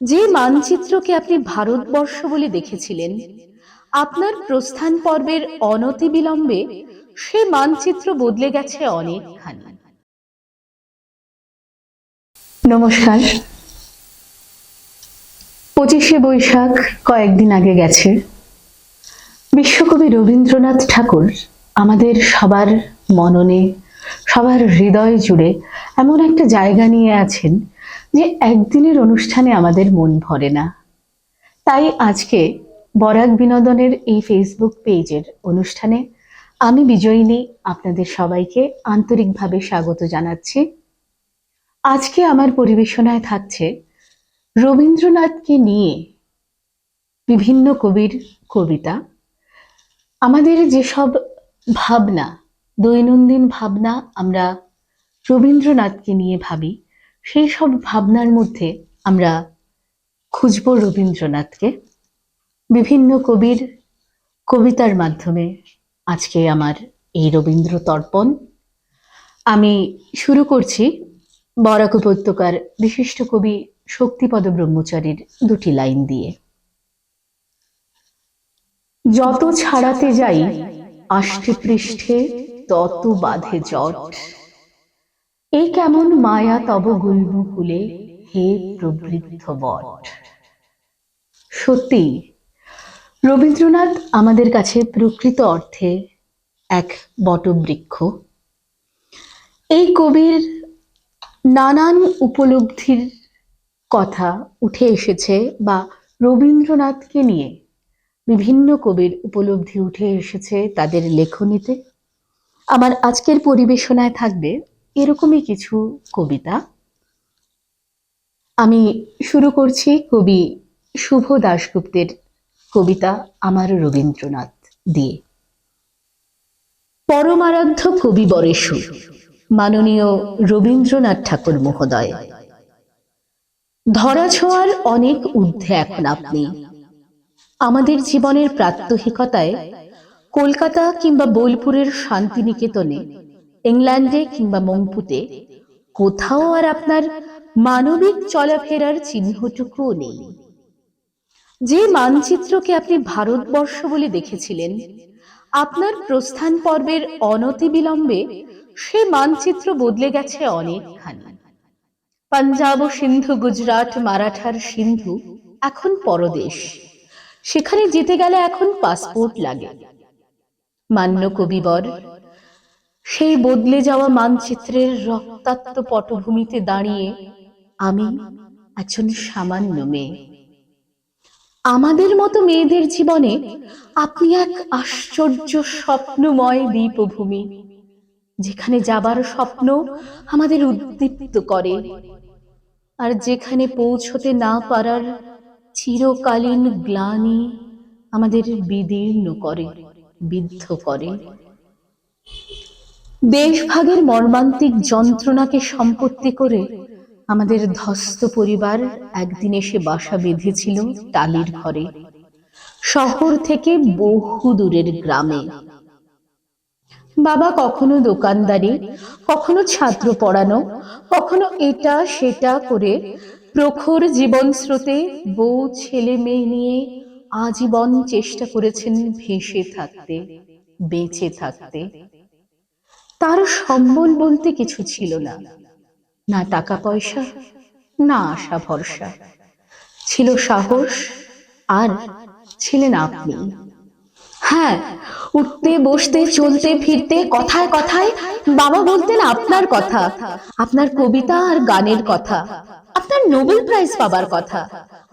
যে মানচিত্রকে আপনি ভারতবর্ষ বলে দেখেছিলেন, আপনার প্রস্থান পর্বের অনতি বিলম্বে সে মানচিত্র বদলে গেছে অনেকখানি। নমস্কার। পঁচিশে বৈশাখ কয়েকদিন আগে গেছে। বিশ্বকবি রবীন্দ্রনাথ ঠাকুর আমাদের সবার মননে, সবার হৃদয় জুড়ে এমন একটা জায়গা নিয়ে আছেন যে একদিনের অনুষ্ঠানে আমাদের মন ভরে না। তাই আজকে বরাক বিনোদনের এই ফেসবুক পেজের অনুষ্ঠানে আমি বিজয়িনী আপনাদের সবাইকে আন্তরিকভাবে স্বাগত জানাচ্ছি। আজকে আমার পরিবেশনায় থাকছে রবীন্দ্রনাথকে নিয়ে বিভিন্ন কবির কবিতা। আমাদের যেসব ভাবনা, দৈনন্দিন ভাবনা আমরা রবীন্দ্রনাথকে নিয়ে ভাবি সেই সব ভাবনার মধ্যে আমরা খুঁজব রবীন্দ্রনাথকে। বিভিন্ন কবির কবিতার মাধ্যমে আজকে আমার এই রবীন্দ্র তর্পণ। আমি শুরু করছি বরাক উপত্যকার বিশিষ্ট কবি শক্তিপদ ব্রহ্মচারীর দুটি লাইন দিয়ে। যত ছাড়াতে যাই আষ্টে পৃষ্ঠে তত বাঁধে জট। এ কেমন মায়া তব গুল্ম ফুলে, হে প্রবৃদ্ধ বট। সত্যি, রবীন্দ্রনাথ আমাদের কাছে প্রকৃত অর্থে এক বটবৃক্ষ। এই কবির নানান উপলব্ধির কথা উঠে এসেছে বা রবীন্দ্রনাথকে নিয়ে বিভিন্ন কবির উপলব্ধি উঠে এসেছে তাদের লেখনীতে। আমার আজকের পরিবেশনায় থাকবে এরকমই কিছু কবিতা। আমি শুরু করছি কবি শুভ দাশগুপ্তের কবিতা আমার রবীন্দ্রনাথ দিয়ে। পরমারাধ্য কবি বরেশু, মাননীয় রবীন্দ্রনাথ ঠাকুর মহোদয়। ধরা ছোঁয়ার অনেক ঊর্ধ্বে এখন আপনি। আমাদের জীবনের প্রাত্যহিকতায় কলকাতা কিংবা বোলপুরের শান্তিনিকেতনে ইংল্যান্ডে কিংবা মংপুতে কোথাও আর আপনার মানবিক চলাফেরার চিহ্নটুকুও নেই। যে মানচিত্রকে আপনি ভারতবর্ষ বলে দেখেছিলেন, আপনার প্রস্থান পর্বের অনতি বিলম্বে সে মানচিত্র বদলে গেছে অনেকখানি। পাঞ্জাব ও সিন্ধু, গুজরাট, মারাঠার সিন্ধু এখন পরদেশ। সেখানে যেতে গেলে এখন পাসপোর্ট লাগে। মান্য কবিবর সেই বদলে যাওয়া মানচিত্রের রক্তাক্ত পটভূমিতে দাঁড়িয়ে আমি একজন সামান্য মেয়ে। আমাদের মতো মেয়েদের জীবনে আপনি এক আশ্চর্য স্বপ্নময় দ্বীপভূমি যেখানে যাবার স্বপ্ন আমাদের উদ্দীপ্ত করে আর যেখানে পৌঁছতে না পারার চিরকালীন গ্লানি আমাদের বিদীর্ণ করে, বিদ্ধ করে। দেশভাগের মর্মান্তিক যন্ত্রণাকে সম্পত্তি করে আমাদের ধস্ত পরিবার একদিন এসে বাসা বেঁধেছিল টালির ঘরে। শহর থেকে বহু দূরের গ্রামে। বাবা কখনো দোকানদারি, কখনো ছাত্র পড়ানো, কখনো এটা সেটা করে প্রখর জীবন স্রোতে বউ ছেলে মেয়ে নিয়ে আজীবন চেষ্টা করেছেন ভেসে থাকতে, বেঁচে থাকতে। তার সম্বল বলতে কিছু ছিল না। না টাকা পয়সা না আশা ভরসা ছিল সাহস, আর ছিলেন আপনি। হ্যাঁ উঠতে, বসতে, চলতে, ফিরতে, কথায় কথায় বাবা বলতেন আপনার কথা, আপনার কবিতা আর গানের কথা, আপনার নোবেল প্রাইজ পাবার কথা,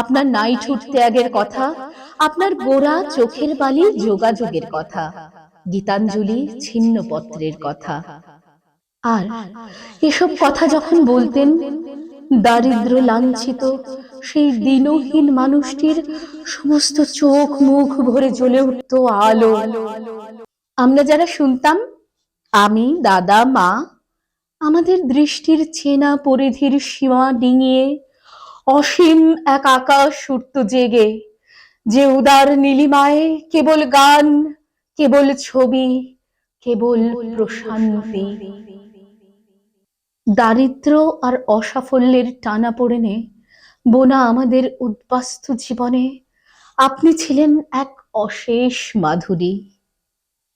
আপনার নাইটহুড ত্যাগের কথা, আপনার গোড়া চোখের বালি যোগাযোগের কথা। গীতাঞ্জলি ছিন্নপত্রের কথা। আর এসব কথা যখন বলতেন, দারিদ্র লাঞ্ছিত সেই দিনহীন মানুষটির সমস্ত চোখ মুখ ভরে জ্বলে উঠত আলো। আমরা যারা শুনতাম, আমি, দাদা, মা, আমাদের দৃষ্টির চেনা পরিধির সীমা ডিঙিয়ে অসীম এক আকাশ উঠত জেগে, যে উদার নীলিমায় কেবল গান কেবল ছবি, কেবল প্রশান্তি। দারিদ্র আর অসাফল্যের টানা পড়েনে বোনা আমাদের উদ্বাস্তু জীবনে। আপনি ছিলেন এক অশেষ মাধুরী।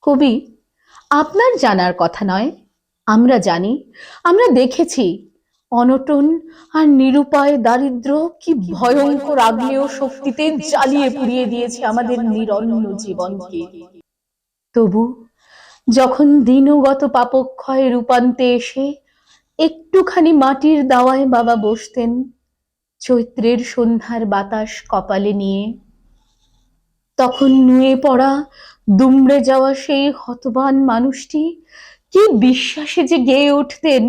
কবি, আপনার জানার কথা নয়, আমরা জানি, আমরা দেখেছি অনটন আর নিরুপায় দারিদ্র কি ভয়ঙ্কর আগ্নেয় শক্তিতে জ্বালিয়ে পুড়িয়ে দিয়েছে আমাদের নিরন্ন জীবনকে। তবু যখন দিনগত পাপক্ষয় রূপান্তে এসে একটুখানি মাটির দাওয়ায় বাবা বসতেন, চৈত্রের সন্ধ্যার বাতাস কপালে নিয়ে, তখন নুয়ে পড়া দুমড়ে যাওয়া সেই হতবান মানুষটি কি বিশ্বাসে যে গেয়ে উঠতেন,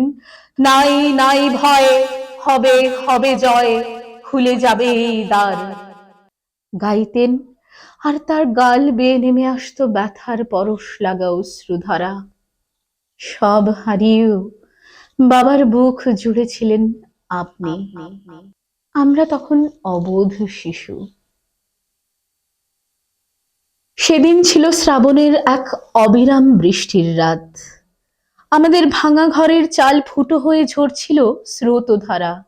নাই নাই ভয়, হবে হবে জয়, খুলে যাবে এই দ্বার। গাইতেন আর তার গাল বেয়ে নেমে আসতো ব্যথার পরশ লাগা অশ্রুধারা সব হারিয়েও বাবার বুক জুড়েছিলেন আপনি। আমরা তখন অবোধ শিশু। সেদিন ছিল শ্রাবণের এক অবিরাম বৃষ্টির রাত। আমাদের ভাঙা ঘরের চাল ফুটো হয়ে ঝরছিল স্রোতধারা।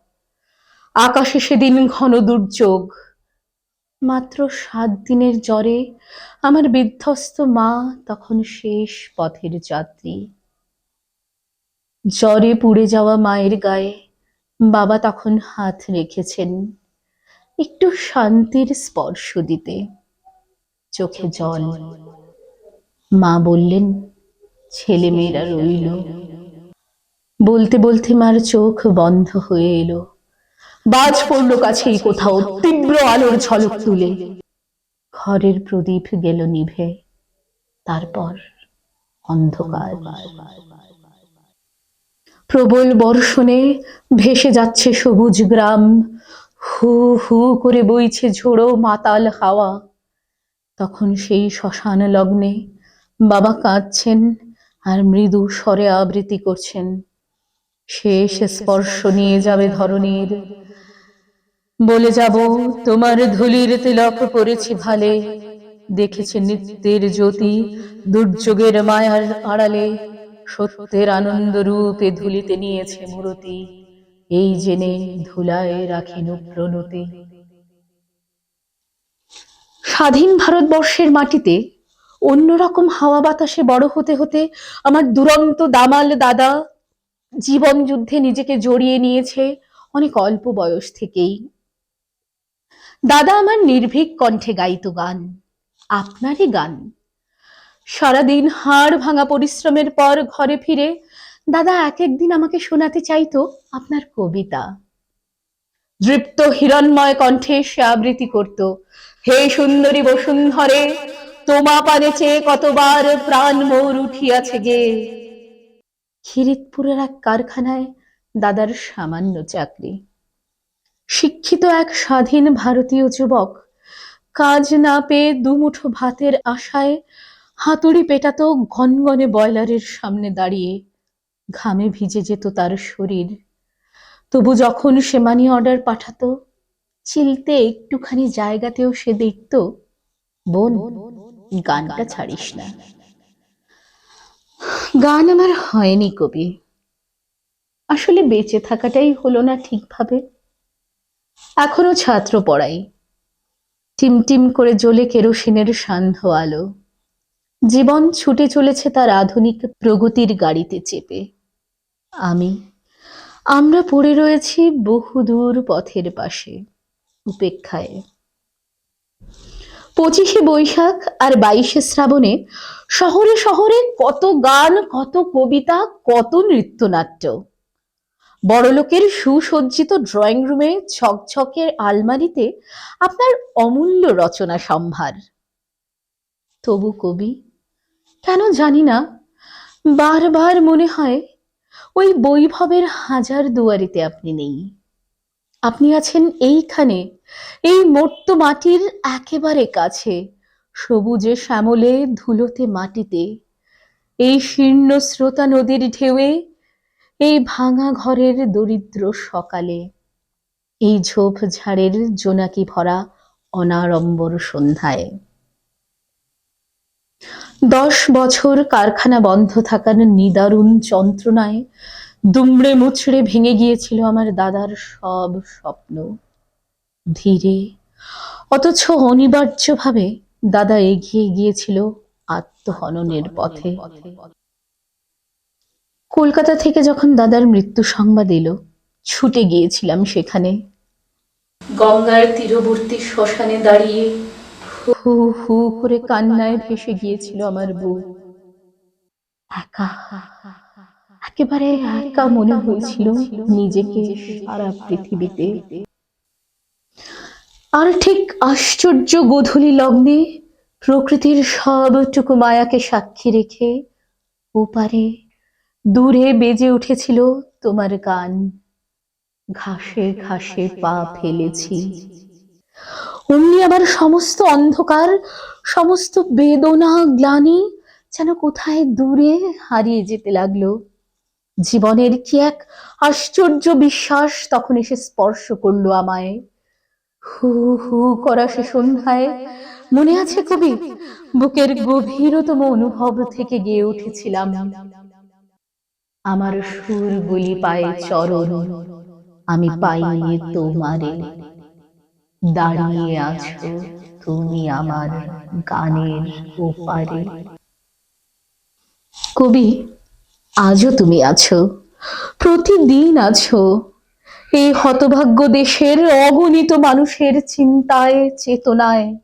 আকাশে সেদিন ঘন দুর্যোগ। মাত্র সাত দিনের জ্বরে আমার বিধ্বস্ত মা তখন শেষ পথের যাত্রী। জ্বরে পুড়ে যাওয়া মায়ের গায়ে বাবা তখন হাত রেখেছেন একটু শান্তির স্পর্শ দিতে। চোখে জল। মা বললেন ছেলে মেয়েরা রইল। বলতে বলতে মার চোখ বন্ধ হয়ে এলো। বাজ পড়ল কাছেই কোথাও, তীব্র আলোর ঝলক তুলে। ঘরের প্রদীপ গেল নিভে, তারপর অন্ধকার। প্রবল বর্ষণে ভেসে যাচ্ছে সবুজ গ্রাম, হু হু করে বইছে ঝোড়ো মাতাল হাওয়া। তখন সেই শ্মশান লগ্নে বাবা কাঁদছেন আর মৃদু স্বরে আবৃত্তি করছেন। শেষ স্পর্শ নিয়ে যাবে ধরনীর বলে যাব তোমার ধুলির তিলক পরেছি ভালে। দেখেছি নিত্যের জ্যোতি দুর্যোগের মায়ার আড়ালে। সত্যের আনন্দ রূপে ধুলিতে নিয়েছে মূরতি। এই জেনে ধুলায় রাখেন প্রণতি স্বাধীন ভারতবর্ষের মাটিতে অন্যরকম হাওয়া বাতাসে বড় হতে হতে আমার দুরন্ত দামাল দাদা জীবন যুদ্ধে নিজেকে জড়িয়ে নিয়েছে অনেক অল্প বয়স থেকেই। দাদা আমার নির্ভীক কণ্ঠে গাইত গান, আপনারই গান। সারাদিন হাড় ভাঙা পরিশ্রমের পর ঘরে ফিরে দাদা এক একদিন আমাকে শোনাতে চাইতো আপনার কবিতা। দৃপ্ত হিরণময় কণ্ঠে সে আবৃত্তি করত, হে সুন্দরী বসুন্ধরে, তোমা পানে চেয়ে কতবার প্রাণ মোর উঠিয়াছে গে। খিরিতপুরের এক কারখানায় দাদার সামান্য চাকরি। শিক্ষিত এক স্বাধীন ভারতীয় যুবক কাজ না পেয়ে দুমুঠো ভাতের আশায় হাতুড়ি পেটাতো ঘনঘনে বয়লারের সামনে দাঁড়িয়ে ঘামে ভিজে যেত তার শরীর। তবু যখন সে মানি অর্ডার পাঠাতো, চিলতে একটুখানি জায়গাতেও সে দেখত, বোন, গানটা ছাড়িস না। গান আমার হয়নি কবি। আসলে বেঁচে থাকাটাই হলো না ঠিকভাবে। এখনও ছাত্র পড়াই। টিমটিম করে জ্বলে কেরোসিনের সান্ধ্য আলো। জীবন ছুটে চলেছে তার আধুনিক প্রগতির গাড়িতে চেপে। আমি, আমরা পড়ে রয়েছি বহুদূর পথের পাশে, উপেক্ষায়। পঁচিশে বৈশাখ আর বাইশে শ্রাবণে শহরে শহরে কত গান, কত কবিতা, কত নৃত্যনাট্য। বড়লোকের সুসজ্জিত ড্রয়িং রুমে ছকছকের আলমারিতে আপনার অমূল্য রচনা সম্ভার। তবু কবি, কেন জানি না, বারবার মনে হয় ওই বৈভবের হাজার দুয়ারিতে আপনি নেই। আপনি আছেন এইখানে এই মর্ত মাটির একেবারে কাছে, সবুজে শ্যামলে ধুলোতে মাটিতে, এই শীর্ণ স্রোতা নদীর ঢেউয়ে, এই ভাঙা ঘরের দরিদ্র সকালে, এই ঝোপ ঝাড়ের জোনাকি ভরা অনাড়ম্বর সন্ধ্যায়। দশ বছর কারখানা বন্ধ থাকার নিদারুণ যন্ত্রণায় দুমড়ে মুচড়ে ভেঙে গিয়েছিল আমার দাদার সব স্বপ্ন। ধীরে অথচ অনিবার্যভাবে দাদা এগিয়ে গিয়েছিল আত্মহননের পথে। কলকাতা থেকে যখন দাদার মৃত্যু সংবাদ এলো ছুটে গিয়েছিলাম সেখানে। গঙ্গার তীরবর্তী শ্মশানে দাঁড়িয়ে হু হু করে কান্নায় ভেসে গিয়েছিল আমার বুক একা একেবারে একা মনে হয়েছিল নিজেকে সারা পৃথিবীতে। আর ঠিক আশ্চর্য গোধূলি লগ্নে প্রকৃতির সবটুকু মায়াকে সাক্ষী রেখে ওপারে দূরে বেজে উঠেছিল তোমার গান। ঘাসে ঘাসে পা ফেলেছি। অমনি আবার সমস্ত অন্ধকার, সমস্ত বেদনা, গ্লানি যেন কোথায় দূরে হারিয়ে যেতে লাগল। জীবনের কি এক আশ্চর্য বিশ্বাস তখন এসে স্পর্শ করল আমায়। হু হু করা সে সন্ধ্যায়। মনে আছে কবি? বুকের গভীরতম অনুভব থেকে গেয়ে উঠেছিলাম। আমার সুর বলি পায়ে চরণ, আমি পাইনি তোমারে। দাঁড়িয়ে আছো তুমি আমার গানের ওপারে। কবি, আজও তুমি আছো? প্রতিদিন আছো এই হতভাগ্য দেশের অগণিত মানুষের চিন্তায়, চেতনায়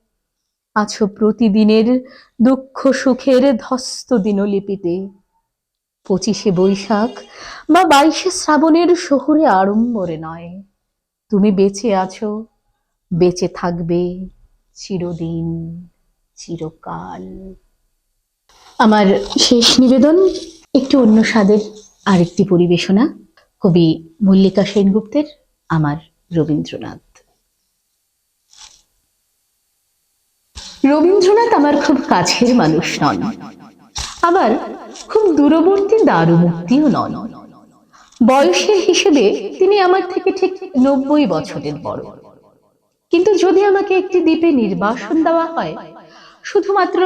আছো প্রতিদিনের দুঃখ সুখের ধস্ত দিনলিপিতে। পঁচিশে বৈশাখ বা বাইশে শ্রাবণের শহরে আড়ম্বরে নয়। তুমি বেঁচে আছো, বেঁচে থাকবে চিরদিন, চিরকাল। আমার শেষ নিবেদন, একটু অন্য স্বাদের আরেকটি পরিবেশনা। কবি মল্লিকা সেনগুপ্তের আমার রবীন্দ্রনাথ। রবীন্দ্রনাথ আমার খুব কাছের মানুষ নন। আবার খুব দূরবর্তী দারুমুক্তিও নন। বয়সের হিসেবে তিনি আমার থেকে ঠিক নব্বই বছরের বড়। কিন্তু যদি আমাকে একটি দ্বীপে নির্বাসন দেওয়া হয়, শুধুমাত্র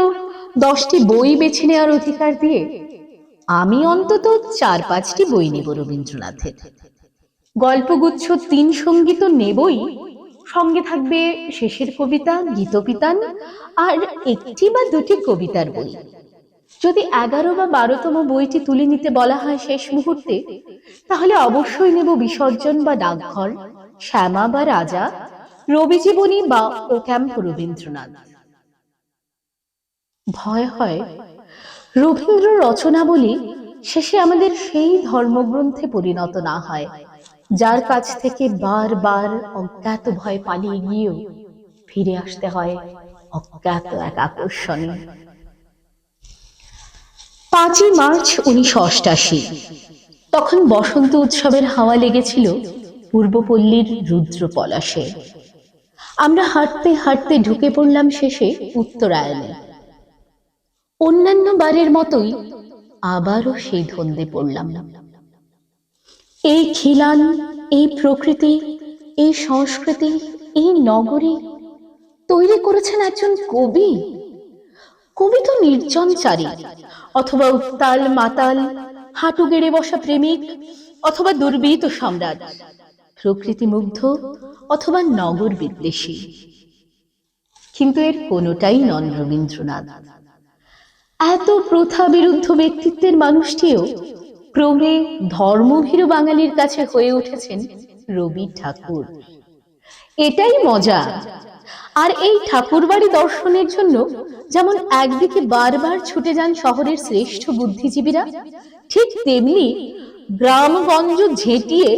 দশটি বই বেছে নেওয়ার অধিকার দিয়ে আমি অন্তত চার পাঁচটি বই নেব রবীন্দ্রনাথের। গল্পগুচ্ছ তিন সংগীত নেবই। সঙ্গে থাকবে শেষের কবিতা, গীতপিতান আর একটি বা দুটি কবিতার বই। যদি এগারো বা বারোতম বইটি তুলে নিতে বলা হয় শেষ মুহূর্তে, তাহলে অবশ্যই নেব বিসর্জন বা ডাকঘর, শ্যামা বা রাজা রবি জীবনী বা ক্যাম্প রবীন্দ্রনাথ। ভয় হয় রবীন্দ্র রচনাবলী শেষে আমাদের সেই ধর্মগ্রন্থে পরিণত না হয়, যার কাছ থেকে বারবার অজ্ঞাত ভয় পালিয়ে গিয়েও ফিরে আসতে হয় অজ্ঞাত এক আকর্ষণে। পাঁচই মার্চ উনিশশো অষ্টাশি, তখন বসন্ত উৎসবের হাওয়া লেগেছিল পূর্বপল্লীর রুদ্র পলাশে আমরা হাঁটতে হাঁটতে ঢুকে পড়লাম শেষে উত্তরায়ণে। অন্যান্য বারের মতোই আবারও সেই ধন্দে পড়লাম। এই খিলান, এই প্রকৃতি, এই সংস্কৃতি, এই নগরী তৈরি করেছেন একজন কবি। কবি তো নির্জন নির্জনচারী অথবা উত্তাল মাতাল, হাঁটু গেড়ে বসা প্রেমিক, অথবা দুর্বৃত সম্রাট প্রকৃতি মুগ্ধ অথবা নগর বিদ্বেষী। কিন্তু এর কোনোটাই নন রবীন্দ্রনাথ। এত প্রথা বিরুদ্ধ ব্যক্তিত্বের মানুষটিও ক্রমে ধর্মভীরু বাঙালির কাছে হয়ে উঠেছেন রবি ঠাকুর। এটাই মজা। আর এই ঠাকুরবাড়ি দর্শনের জন্য যেমন একদিকে বারবার ছুটে যান শহরের শ্রেষ্ঠ বুদ্ধিজীবীরা, ঠিক তেমনি গ্রামগঞ্জ ঝেঁটিয়ে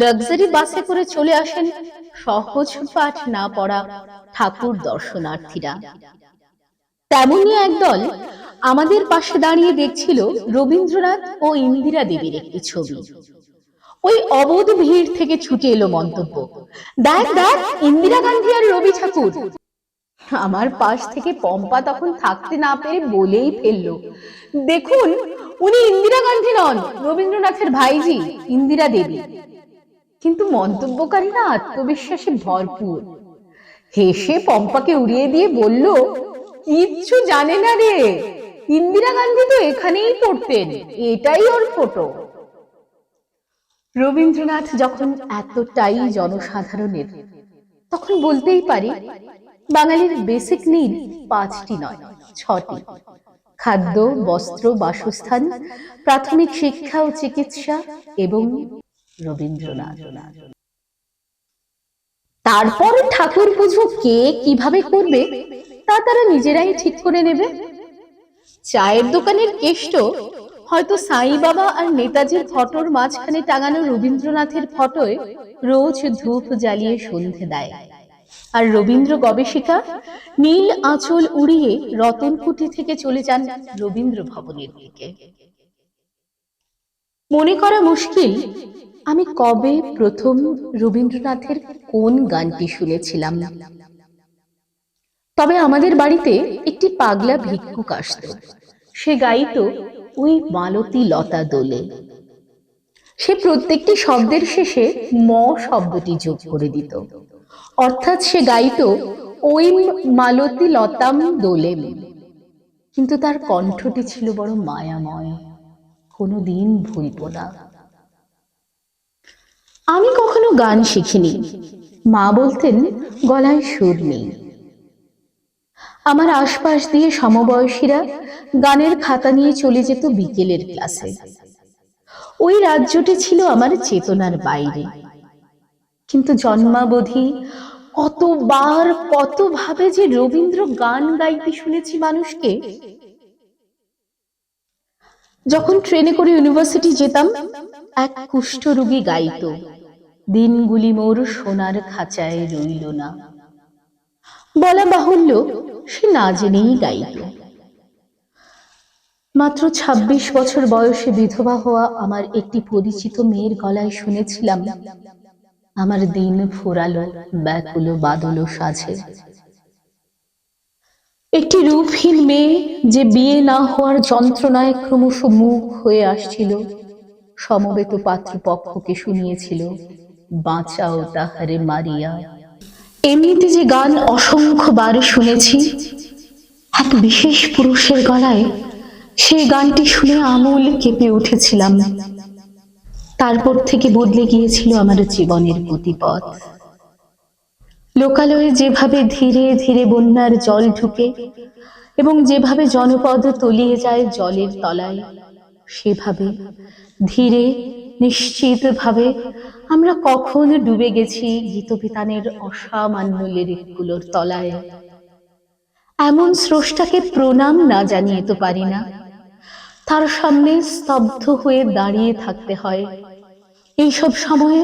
লাক্সারি বাসে করে চলে আসেন সহজ পাঠ না পড়া ঠাকুর দর্শনার্থীরা। তেমনই একদল আমাদের পাশে দাঁড়িয়ে দেখছিল রবীন্দ্রনাথ ও ইন্দিরা দেবীর একটি ছবি। ওই অবোধ ভিড় থেকে ছুটে এলো মন্তব্য। দেখ দেখ, ইন্দিরা গান্ধী আর রবি ঠাকুর। আমার পাশ থেকে পম্পা তখন থাকতে না পেরে বলেই ফেলল। দেখুন, উনি ইন্দিরা গান্ধী নন, রবীন্দ্রনাথের ভাইজি, ইন্দিরা দেবী। কিন্তু মন্তব্যকারীরা আত্মবিশ্বাসে ভরপুর। হেসে পম্পাকে উড়িয়ে দিয়ে বলল, কিচ্ছু জানে না রে। ইন্দিরা গান্ধী তো এখানেই পড়তেন, এটাই ওর ফটো রবীন্দ্রনাথ যখন এতটাই জনসাধারণের, তখন বলতেই পারি, বাঙালির বেসিক নিড পাঁচটি নয়, ছটি। খাদ্য, বস্ত্র, বাসস্থান, প্রাথমিক শিক্ষা ও চিকিৎসা এবং রবীন্দ্রনাথ। তারপর ঠাকুর পুজো কে কীভাবে করবে, তা তারা নিজেরাই ঠিক করে নেবে। চায়ের দোকানের কেষ্ট? হয়তো সাই বাবা আর নেতাজির ফটোর মাঝখানে টাঙানো রবীন্দ্রনাথের ফটোয় রোজ ধূপ জ্বালিয়ে সন্ধে দেয়। আর রবীন্দ্র গবেষিকা? নীল আঁচল উড়িয়ে রতনকুটি থেকে চলে যান রবীন্দ্র ভবনের দিকে। মনে করা মুশকিল, আমি কবে প্রথম রবীন্দ্রনাথের কোন গানটি শুনেছিলাম? তবে আমাদের বাড়িতে একটি পাগলা ভিক্ষুক আসত। সে গাইতো, ওই মালতী লতা দোলে। সে প্রত্যেকটি শব্দের শেষে ম শব্দটি যোগ করে দিত। অর্থাৎ সে গাইতো, ওই মালতী লতাম দোলেম কিন্তু তার কণ্ঠটি ছিল বড় মায়াময়। কোনো দিন ভুলব না। আমি কখনো গান শিখিনি। মা বলতেন, গলায় সুর নেই। আমার আশপাশ দিয়ে সমবয়সীরা গানের খাতা নিয়ে চলে যেত বিকেলের ক্লাসে। ওই রাজ্যটি ছিল আমার চেতনার বাইরে। কিন্তু জন্মাবধি কতবার, কতভাবে যে রবীন্দ্র গান গাইতে শুনেছি মানুষকে। যখন ট্রেনে করে ইউনিভার্সিটি যেতাম, এক কুষ্ঠ রোগী গাইত, দিনগুলি মোর সোনার খাঁচায় রইল না। বলা বাহুল্য সে না জেনেই গাইত মাত্র ২৬ বছর বয়সে বিধবা হওয়া আমার একটি পরিচিত মেয়ের গলায় শুনেছিলাম, আমার দিন ফোরালো, ব্যাকুলো বাদলো সাজে। একটি রূপহীন মেয়ে যে বিয়ে না হওয়ার যন্ত্রণায় ক্রমশ মুখ হয়ে আসছিল, সমবেত পাত্রপক্ষকে শুনিয়েছিল, বাঁচাও তাহারে মারিয়া। এমনিতে যে গান অসংখ্য অসংখ্যবার শুনেছি, এক বিশেষ পুরুষের গলায় সেই গানটি শুনে আমূল কেঁপে উঠেছিলাম। তারপর থেকে বদলে গিয়েছিল আমার জীবনের গতিপথ লোকালয়ে যেভাবে ধীরে ধীরে বন্যার জল ঢুকে এবং যেভাবে জনপদ তলিয়ে যায় জলের তলায়, সেভাবে ধীরে, নিশ্চিতভাবে আমরা কখন ডুবে গেছি গীতবিতানের অসামান্য লিরিকগুলোর তলায়? এমন স্রষ্টাকে প্রণাম না জানিয়ে তো পারি না। তার সামনে স্তব্ধ হয়ে দাঁড়িয়ে থাকতে হয়। এইসব সময়ে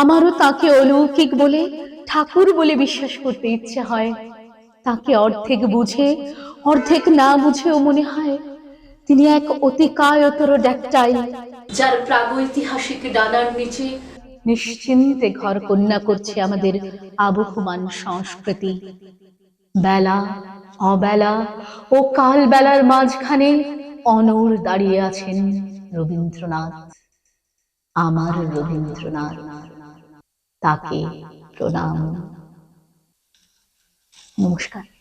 আমারও তাকে অলৌকিক বলে, ঠাকুর বলে বিশ্বাস করতে ইচ্ছে হয়। তাকে অর্ধেক বুঝে, অর্ধেক না বুঝেও মনে হয়, তিনি এক অতিকায়তর ড্যাকটাই যার প্রাগৈতিহাসিক ডানার নিচে নিশ্চিন্তে ঘর কন্যা করছে আমাদের আবহমান সংস্কৃতি। বেলা, অবেলা ও কাল বেলার মাঝখানে অনর দাঁড়িয়ে আছেন রবীন্দ্রনাথ। আমার রবীন্দ্রনাথ, তাকে প্রণাম। নমস্কার।